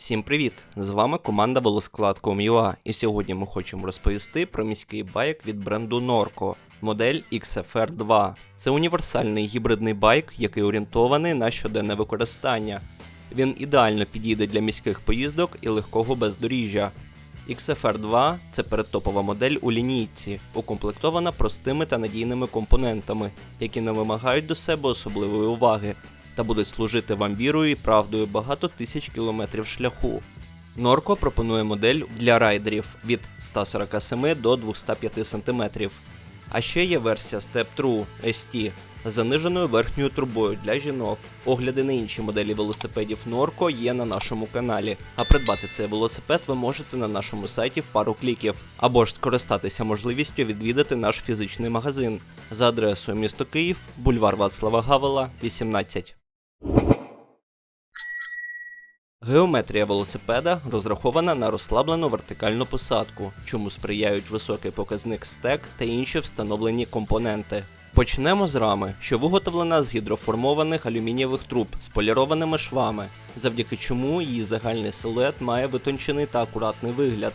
Всім привіт! З вами команда Волосклад.com.ua і сьогодні ми хочемо розповісти про міський байк від бренду Norco, модель XFR 2. Це універсальний гібридний байк, який орієнтований на щоденне використання. Він ідеально підійде для міських поїздок і легкого бездоріжжя. XFR 2 це передтопова модель у лінійці, укомплектована простими та надійними компонентами, які не вимагають до себе особливої уваги та будуть служити вам вірою і правдою багато тисяч кілометрів шляху. Норко пропонує модель для райдерів від 147 до 205 см. А ще є версія Step True ST з заниженою верхньою трубою для жінок. Огляди на інші моделі велосипедів Норко є на нашому каналі. А придбати цей велосипед ви можете на нашому сайті в пару кліків, або ж скористатися можливістю відвідати наш фізичний магазин за адресою місто Київ, бульвар Вацлава Гавела, 18. Геометрія велосипеда розрахована на розслаблену вертикальну посадку, чому сприяють високий показник стек та інші встановлені компоненти. Почнемо з рами, що виготовлена з гідроформованих алюмінієвих труб з полірованими швами, завдяки чому її загальний силует має витончений та акуратний вигляд.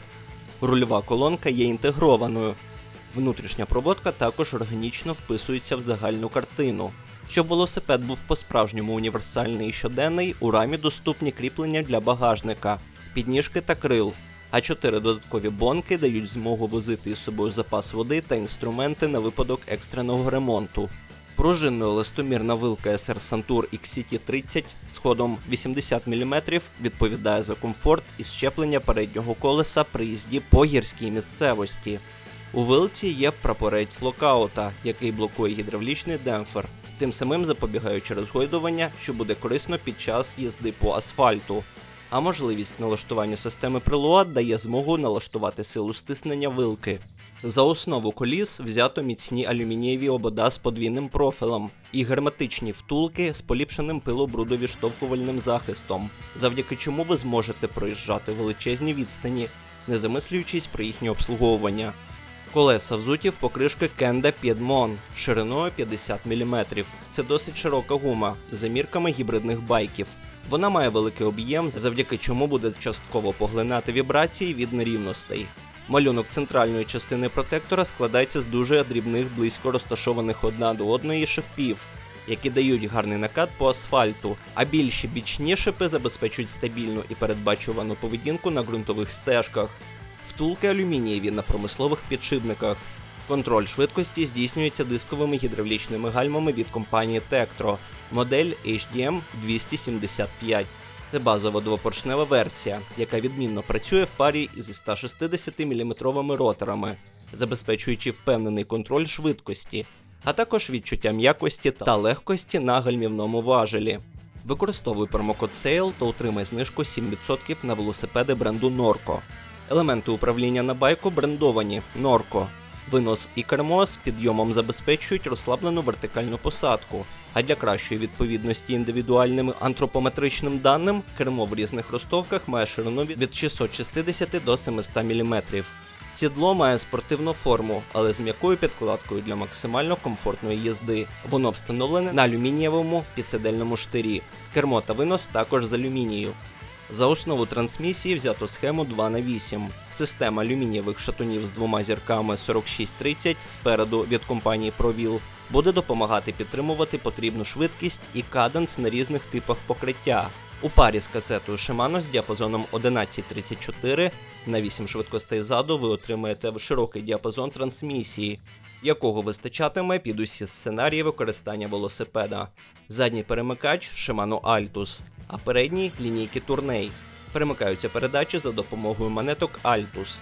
Рульова колонка є інтегрованою. Внутрішня проводка також органічно вписується в загальну картину. Щоб велосипед був по-справжньому універсальний і щоденний, у рамі доступні кріплення для багажника, підніжки та крил, а чотири додаткові бонки дають змогу возити із собою запас води та інструменти на випадок екстреного ремонту. Пружинно-листомірна вилка SR Santur XCT 30 з ходом 80 мм відповідає за комфорт і щеплення переднього колеса при їзді по гірській місцевості. У вилці є прапорець локаута, який блокує гідравлічний демпфер, тим самим запобігаючи розгойдування, що буде корисно під час їзди по асфальту. А можливість налаштування системи прилуад дає змогу налаштувати силу стиснення вилки. За основу коліс взято міцні алюмінієві обода з подвійним профілем і герметичні втулки з поліпшеним пилобрудовіштовхувальним захистом, завдяки чому ви зможете проїжджати величезні відстані, не замислюючись про їхнє обслуговування. Колеса взуті в покришки Kenda Piedmont шириною 50 мм. Це досить широка гума за мірками гібридних байків. Вона має великий об'єм, завдяки чому буде частково поглинати вібрації від нерівностей. Малюнок центральної частини протектора складається з дуже дрібних близько розташованих одна до одної шипів, які дають гарний накат по асфальту, а більші бічні шипи забезпечують стабільну і передбачувану поведінку на ґрунтових стежках втулки алюмінієві на промислових підшипниках. Контроль швидкості здійснюється дисковими гідравлічними гальмами від компанії Tektro, модель HDM 275. Це базова двопоршнева версія, яка відмінно працює в парі із 160 мм роторами, забезпечуючи впевнений контроль швидкості, а також відчуття м'якості та легкості на гальмівному важелі. Використовуй промокод SALE та отримай знижку 7% на велосипеди бренду Norco. Елементи управління на байку брендовані Норко. Винос і кермо з підйомом забезпечують розслаблену вертикальну посадку, а для кращої відповідності індивідуальним антропометричним даним кермо в різних ростовках має ширину від 660 до 700 мм. Сідло має спортивну форму, але з м'якою підкладкою для максимально комфортної їзди. Воно встановлене на алюмінієвому підседельному штирі. Кермо та винос також з алюмінію. За основу трансмісії взято схему 2 на 8 Система алюмінієвих шатунів з двома зірками 4630 спереду від компанії ProWheel буде допомагати підтримувати потрібну швидкість і каденс на різних типах покриття. У парі з касетою Shimano з діапазоном 1134 на 8 швидкостей ззаду ви отримаєте широкий діапазон трансмісії, якого вистачатиме під усі сценарії використання велосипеда. Задній перемикач Shimano Altus а передній лінійки турней. Перемикаються передачі за допомогою монеток Altus.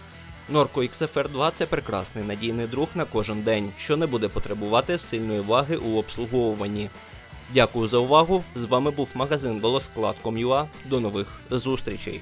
Norco XFR 2 це прекрасний надійний друг на кожен день, що не буде потребувати сильної ваги у обслуговуванні. Дякую за увагу! З вами був магазин Волосклад.com.ua. До нових зустрічей!